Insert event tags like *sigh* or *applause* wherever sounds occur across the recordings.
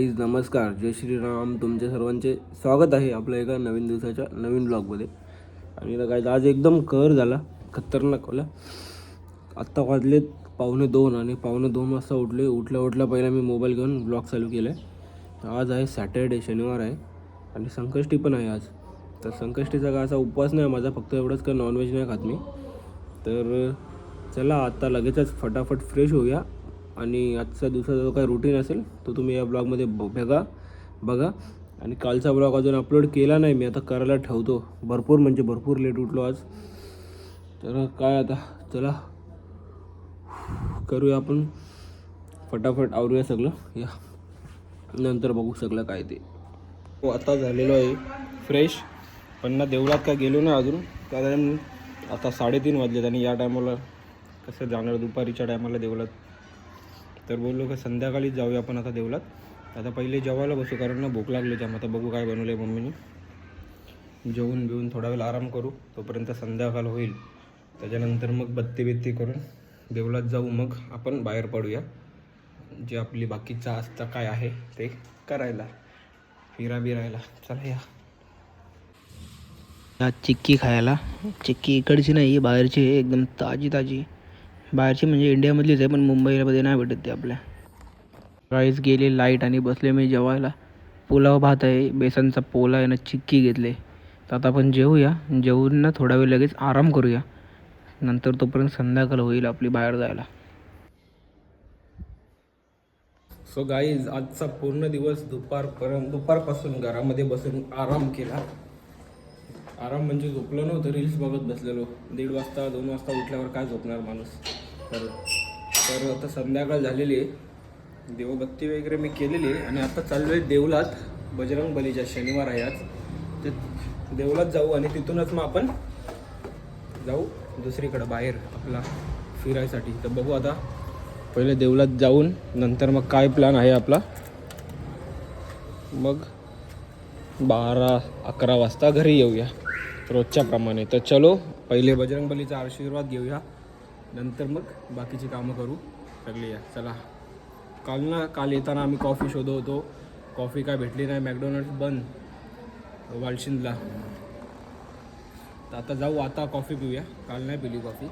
Please नमस्कार. जय श्रीराम. तुमच्या सर्वांचे स्वागत आहे आपल्या एका नवीन दिवसाच्या नवीन ब्लॉगमध्ये आणि काय आज एकदम कर झाला. खतरनाक होला आत्ता वाजलेत पावणे दोन आणि पावणे दोन वाजता उठले. उठल्या उठल्या पहिला मी मोबाईल घेऊन ब्लॉग चालू केला आहे आज आहे सॅटर्डे शनिवार आहे. आणि संकष्टी पण आहे आज. तर संकष्टीचा काय असा उपवास नाही माझा. फक्त एवढंच का नॉनव्हेज नाही खात मी. तर चला आत्ता लगेचच फटाफट फ्रेश होऊया. आणि आजचा दिवसाचा जो काही रुटीन असेल तो तुम्ही या ब्लॉगमध्ये ब बघा बघा. आणि कालचा ब्लॉग अजून अपलोड केला नाही मी आता करायला ठेवतो. भरपूर म्हणजे भरपूर लेट उठलो आज. तर काय आता चला. करूया आपण. फटाफट आवरूया सगळं. या. नंतर बघू सगळं काय ते. हो आता झालेलो आहे फ्रेश पण ना देवळात काय गेलो ना अजून. कारण आता साडेतीन वाजलेत आणि या टायमाला कसं जाणार दुपारीच्या टायमाला देवळात? तर बोललो का संध्याकाळीच जाऊया आपण आता देवळात. आता पहिले जेवायला बसू कारण ना भूक लागली त्यामुळे आता बघू काय बनवलं आहे मम्मीने. जेवून बिवून थोडा वेळ आराम करू. तोपर्यंत संध्याकाळ होईल. त्याच्यानंतर मग बत्ती बित्ती करून देवळात जाऊ. मग आपण बाहेर पडूया. जे आपली बाकीचा आस्था काय आहे ते करायला फिरा बिरायला. चला या. चिक्की खायला. चिक्की इकडची नाही बाहेरची एकदम ताजी ताजी. बाहेरची म्हणजे इंडियामधलीच आहे पण मुंबईमध्ये नाही भेटत ते आपल्या. राईस गेले लाइट आणि बसले मी जेवायला. पुलाव भात आहे बेसनचा पोला आहे ना चिक्की घेतले. तर आता आपण जेवूया. जेवून ना थोडा वेळ लगेच आराम करूया. नंतर तोपर्यंत संध्याकाळ होईल आपली बाहेर जायला. सो गाईज आजचा पूर्ण दिवस दुपारपर्यंत दुपारपासून घरामध्ये बसून आराम केला. आराम म्हणजे झोपलो नव्हतं रील्स बघत बसलेलो. दीड वाजता दोन वाजता उठल्यावर काय झोपणार माणूस? तर तर आता संध्याकाळ झालेली आहे. देवबत्ती वगैरे मी केलेली आहे. आणि आता चाललो आहे देवलात बजरंग बलीच्या शनिवार आहे आज. ते देवलात जाऊ आणि तिथूनच मग आपण जाऊ दुसरीकडं बाहेर आपला फिरायसाठी. तर बघू आता पहिले देवलात जाऊन नंतर मग काय प्लॅन आहे आपला. मग बारा अकरा वाजता घरी येऊया. रोजच्याप्रमाणे. तर चलो पहिले बजरंगबलीचा आशीर्वाद घेऊया. नंतर मग बाकीची कामं करू. सगळी या. चला. काल ना काल येताना आम्ही कॉफी शोधत होतो. कॉफी काय भेटली नाही. मॅकडोनल्ड बंद. वालशिंदला. तर आता जाऊ आता कॉफी पिऊया. काल नाही पिली कॉफी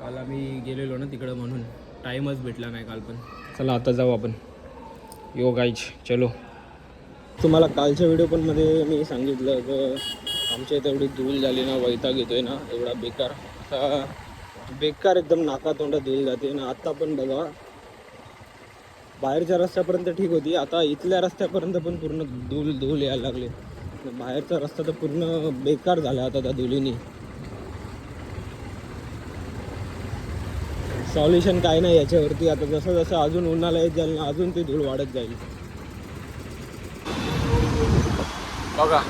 काल आम्ही गेलेलो ना तिकडं म्हणून. टाईमच भेटला नाही काल पण. चला आता जाऊ आपण. यो गाईज चलो. तुम्हाला कालच्या व्हिडिओ पण मध्ये मी सांगितलं की आमच्या इथे एवढी धूल झाली ना वैताग येतोय ना एवढा बेकार. आता बेकार एकदम नाकातोंडा धूल जाते ना. आत्ता पण बघा बाहेरच्या रस्त्यापर्यंत ठीक होती. आता इथल्या रस्त्यापर्यंत पण पूर्ण धूल धूल यायला लागले. बाहेरचा रस्ता तर पूर्ण बेकार झाला आता त्या धुलीने. सॉल्युशन काय नाही याच्यावरती. आता जसं जसं अजून उन्हाळा येत जाईल ना अजून ती धूळ वाढत जाईल. बघा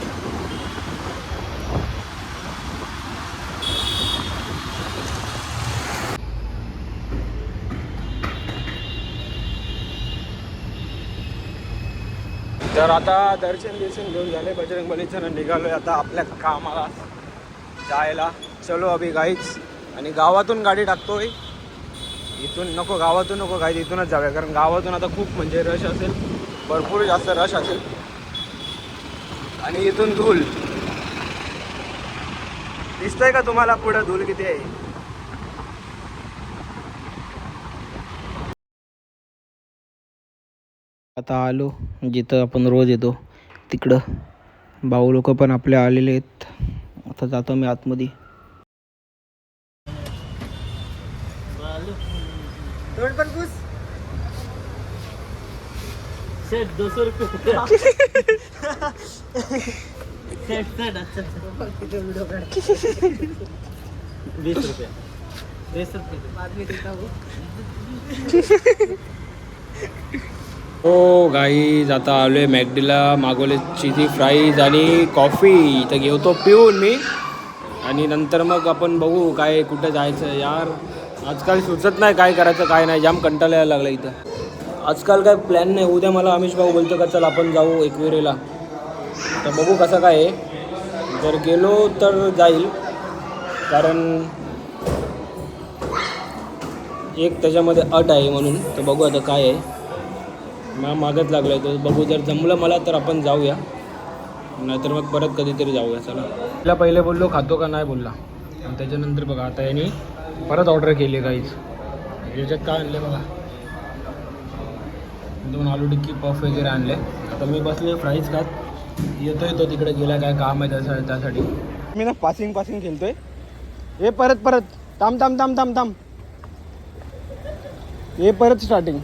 तर आता दर्शन बिर्शन घेऊन झाले बजरंग निघालो निघालोय आता आपल्या कामाला. जायला. चलो अभि गाईच आणि गावातून गाडी टाकतोय. इथून नको गावातून नको गाईच इथूनच जाऊया. कारण गावातून आता खूप म्हणजे रश असेल. भरपूर जास्त रश असेल. आणि इथून धूल. दिसतंय का तुम्हाला पुढं धूल किती आहे? आता आलो जिथं आपण रोज येतो तिकडं. भाऊ लोक पण आपले आलेले आहेत. आता जातो मी आतमध्ये. सेट दो सौ रुपये. सेट सेट अच्छा बीस रुपये. *laughs* हो गाईज आता आलोय मॅकडीला मागवले चिली फ्राईज आणि कॉफी इथं घेतो पिऊन मी. आणि नंतर मग आपण बघू काय कुठं जायचं यार. आजकाल सुचत नाही काय करायचं काय नाही. जाम कंटाळा यायला लागला इथं. आजकाल काय प्लॅन नाही. उद्या मला अमिश भाऊ बोलतो का चल आपण जाऊ एकविरेला. तर बघू कसं काय आहे. जर गेलो तर जाईल. कारण एक त्याच्यामध्ये अट आहे म्हणून. तर बघू आता काय आहे. मॅम मागत आहे तर बघू जर जमलं मला तर आपण जाऊया. नाहीतर मग परत कधीतरी जाऊया चला. तिला पहिले बोललो खातो का नाही बोलला. आणि त्याच्यानंतर बघा आता यांनी परत ऑर्डर केली काहीच याच्यात काय आणले बघा? दोन आलू टिक्की पफ वगैरे आणले. आता मी बसले फ्राईज खात. येतोय तो तिकडे गेला काय काम आहे त्याचा त्यासाठी. मी ना पासिंग पासिंग खेळतोय. हे परत परत. थांब थांब थांब थांब थांब. हे परत स्टार्टिंग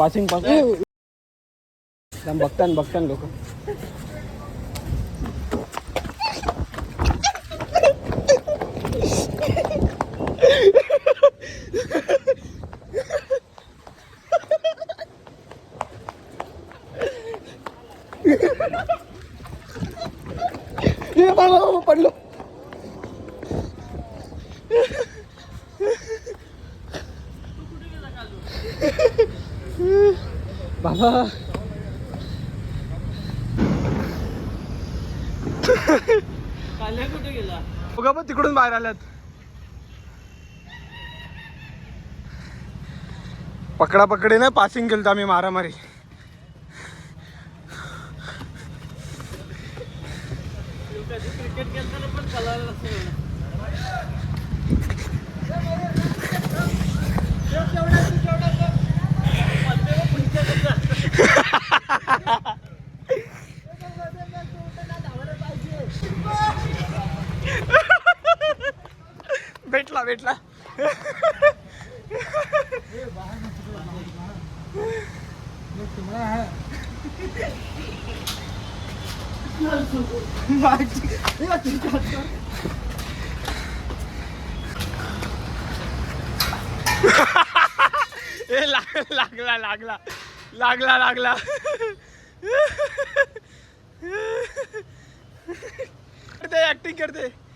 पासिंग पासिंग थांब बघतान बघतान लोक बाबा. कुठे गेला? बघा पण तिकडून बाहेर आल्यात. पकडा पकडे ना पासिंग केलं आम्ही मारामारी. क्रिकेट खेळताना पण चालायला भेटला. *laughs* ए लागला लागला. लागला लागला. *laughs* करते ऍक्टिंग करते. मग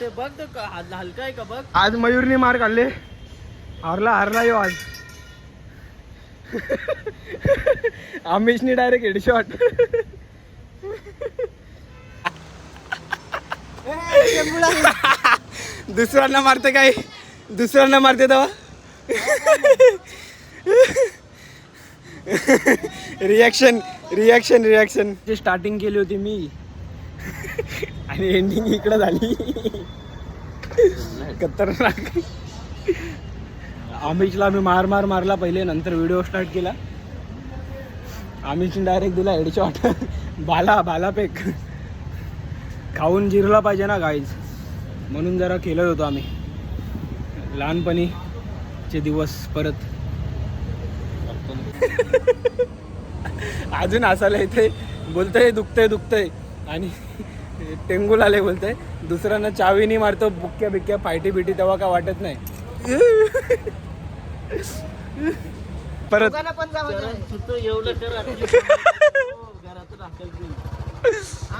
ते बघ हा- हलका आहे का बघ? आज मयूरने मार काढले. हारला हारला यो आज. आमिषने डायरेक्ट हेडशॉट दुसऱ्यांना मारते काय? दुसऱ्यांना मारते तेव्हा? रिॲक्शन रिॲक्शन रिॲक्शन जे स्टार्टिंग केली होती मी. आणि एंडिंग इकडं झाली. खतरनाक. आमिषला मी मार मार मारला पहिले नंतर व्हिडिओ स्टार्ट केला. आमिषने डायरेक्ट दिला हेडशॉट बाला बाला पेक खाऊन जिरला पाहिजे ना गाईज म्हणून जरा केलं होतं आम्ही. लहानपणीचे दिवस परत. *laughs* अजून असायला इथे बोलतंय दुखतंय दुखतंय. आणि टेंगूल आले बोलतंय. दुसऱ्यांना चावीनी मारतो बुक्क्या बिक्क्या फायटी बिटी तेव्हा काय वाटत नाही. परत.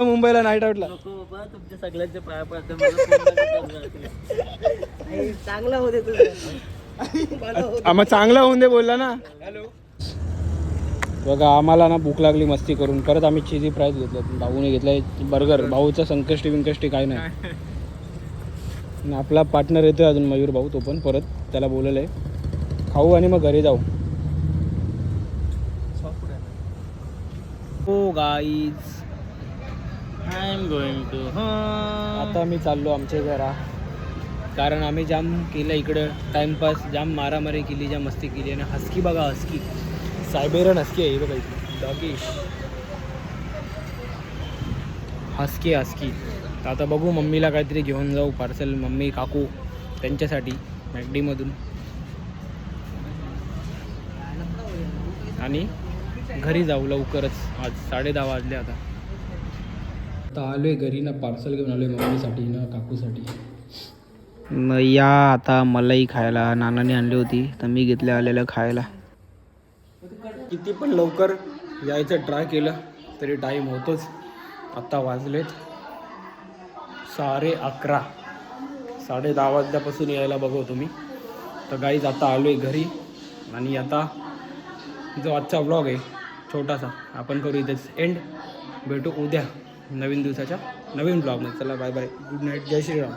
मुंबईला नाईट आउटला तुमच्या सगळ्यांच्या पाया पडते. चांगला होते मग चांगला होऊन दे बोलला ना. हॅलो. बघा आम्हाला ना भूक लागली मस्ती करून. परत आम्ही चिझी फ्राईज घेतलं भाऊने घेतलाय बर्गर भाऊचं संकष्टी बिंकष्टी काय नाही. आपला पार्टनर येतोय अजून मयूर भाऊ तो पण परत त्याला बोलवलंय. खाऊ आणि मग घरी जाऊ. हो guys I am going to आता मी चाललो आमच्या घरा. कारण आम्ही जाम केलं इकडं. टाइमपास जाम मारामारी केली जाम मस्ती केली. आणि हस्की बघा हस्की सायबेरियन हस्की आहे ही बघा इथे डॉगिश हस्की हस्की. तर आता बघू मम्मीला काहीतरी घेऊन जाऊ पार्सल मम्मी काकू त्यांच्यासाठी मॅगडीमधून आणि घरी जाऊ लवकरच. आज साडे दहा वाजले आता. आता आहे घरी ना पार्सल घेऊन आलो आहे मम्मीसाठी ना काकूसाठी. मग या आता मलाई खायला. नानाने आणली होती तर मी घेतल्या आलेलं खायला. किती पण लवकर यायचं ट्राय केलं तरी टाईम होतोच. आत्ता वाजलेत साडे अकरा. साडे दहा वाजल्यापासून यायला बघू तुम्ही. तर गाईज आता आलो आहे घरी. आणि आता जो आजचा व्लॉग आहे छोटासा आपण करू इथेच एंड भेटू उद्या नवीन दिवसाच्या नवीन ब्लॉगमध्ये चला बाय बाय गुड नाईट जय श्रीराम.